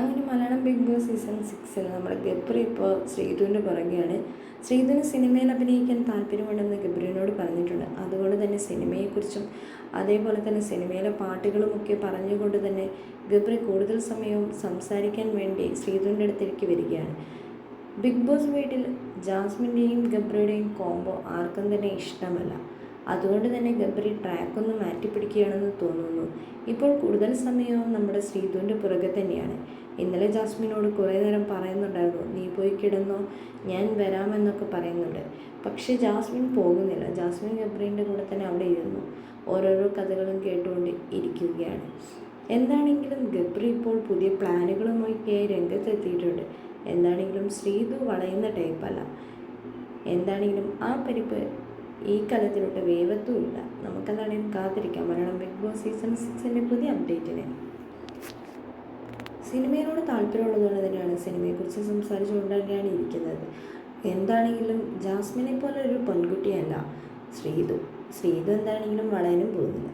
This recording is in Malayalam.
അങ്ങനെ മലയാളം ബിഗ് ബോസ് സീസൺ സിക്സിൽ നമ്മുടെ ഗബ്രി ഇപ്പോൾ ശ്രീധുവിന്റെ പുറകെയാണ്. ശ്രീധുവിന് സിനിമയിൽ അഭിനയിക്കാൻ താല്പര്യമുണ്ടെന്ന് ഗബ്രിനോട് പറഞ്ഞിട്ടുണ്ട്. അതുകൊണ്ട് തന്നെ സിനിമയെക്കുറിച്ചും അതേപോലെ തന്നെ സിനിമയിലെ പാട്ടുകളുമൊക്കെ പറഞ്ഞുകൊണ്ട് തന്നെ ഗബ്രി കൂടുതൽ സമയവും സംസാരിക്കാൻ വേണ്ടി ശ്രീധുവിന്റെ അടുത്തേക്ക് വരികയാണ്. ബിഗ് ബോസ് വീട്ടിൽ ജാസ്മിന്റെയും ഗബ്രിയുടെയും കോംബോ ആർക്കും തന്നെ ഇഷ്ടമല്ല. അതുകൊണ്ട് തന്നെ ഗബ്രി ട്രാക്കൊന്ന് മാറ്റിപ്പിടിക്കുകയാണെന്ന് തോന്നുന്നു. ഇപ്പോൾ കൂടുതൽ സമയവും നമ്മുടെ ശ്രീധുവിന്റെ പുറകെ തന്നെയാണ്. ഇന്നലെ ജാസ്മിനോട് കുറേ നേരം പറയുന്നുണ്ടായിരുന്നു നീ പോയി കിടന്നോ ഞാൻ വരാമെന്നൊക്കെ പറയുന്നുണ്ട്. പക്ഷേ ജാസ്മിൻ പോകുന്നില്ല. ജാസ്മിൻ ഗബ്രീന്റെ കൂടെ തന്നെ അവിടെ ഇരുന്നു. ഓരോരോ കഥകളും കേട്ടുകൊണ്ട് ഇരിക്കുകയാണ്. എന്താണെങ്കിലും ഗബ്രി ഇപ്പോൾ പുതിയ പ്ലാനുകളുമൊക്കെയായി രംഗത്തെത്തിയിട്ടുണ്ട്. എന്താണെങ്കിലും ശ്രീധു വളയുന്ന ടൈപ്പല്ല എന്താണെങ്കിലും ആ പരിപ്പ് ഈ കാലത്തിലോട്ട് വേവത്തുമില്ല. നമുക്കെന്താണെങ്കിലും കാത്തിരിക്കാം. മലയാളം ബിഗ് ബോസ് സീസൺ സിക്സിന്റെ പുതിയ അപ്ഡേറ്റിന് സിനിമയോട് താല്പര്യമുള്ളതുകൊണ്ട് തന്നെയാണ് സിനിമയെക്കുറിച്ച് സംസാരിച്ചുകൊണ്ട് തന്നെയാണ് ഇരിക്കുന്നത്. എന്താണെങ്കിലും ജാസ്മിനെ പോലെ ഒരു പെൺകുട്ടിയല്ല. ശ്രീതു ശ്രീതു എന്താണെങ്കിലും വളയനും പോകുന്നില്ല.